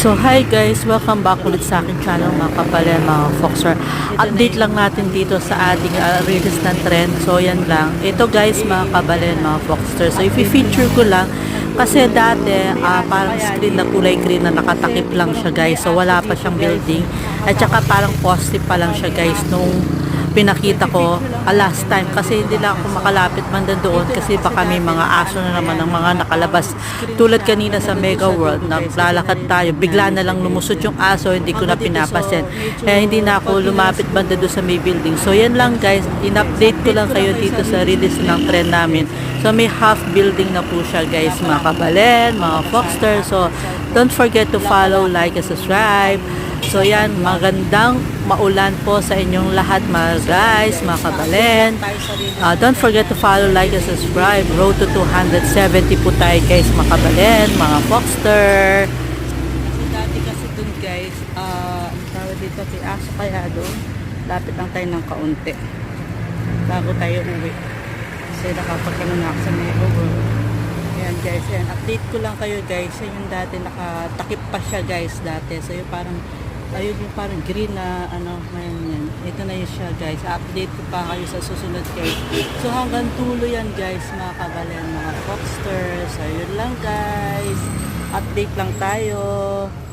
So hi guys, welcome back ulit sa aking channel mga kapalen, mga Foxer. Update lang natin dito sa ating uh, release ng trend. So yan lang. Ito guys mga kabalen, mga Foxter. So i-feature ko lang kasi dati ah, parang screen na kulay green na nakatakip lang siya guys. So wala pa siyang building. At saka parang positive pa lang siya guys nung pinakita ko ah, last time. Kasi hindi lang ako makalapit man doon kasi baka may mga aso na naman ng mga nakalabas. Tulad kanina sa Mega World na lalakad tayo bigla na lang lumusot yung aso hindi ko na pinapasin kaya hindi na ako lumapit banda doon sa may building. So yan lang guys. In-update ko lang kayo dito sa release ng trend namin. So may half building na po siya guys mga kabalen mga foxter so don't forget to follow like and subscribe So yan, magandang maulan po sa inyong lahat mga guys, mga kabalen. Uh, don't forget to follow, like, and subscribe. Road to 270 po tayo guys, mga kabalen, mga Foxter. Kasi dati kasi dun guys, uh, tawag dito, kay aso kaya doon. Lapit lang tayo ng kaunti. Bago tayo uwi. Kasi nakapagkano na ako sa World. Ayan guys, ayan. Update ko lang kayo guys. Yung dati nakatakip pa siya guys dati. So yung parang ayun yung parang green na ano ngayon yan. Ito na yun siya guys. Update ko pa kayo sa susunod guys. So hanggang tulo yan guys mga kabalen, mga Foxter. So yun lang guys. Update lang tayo.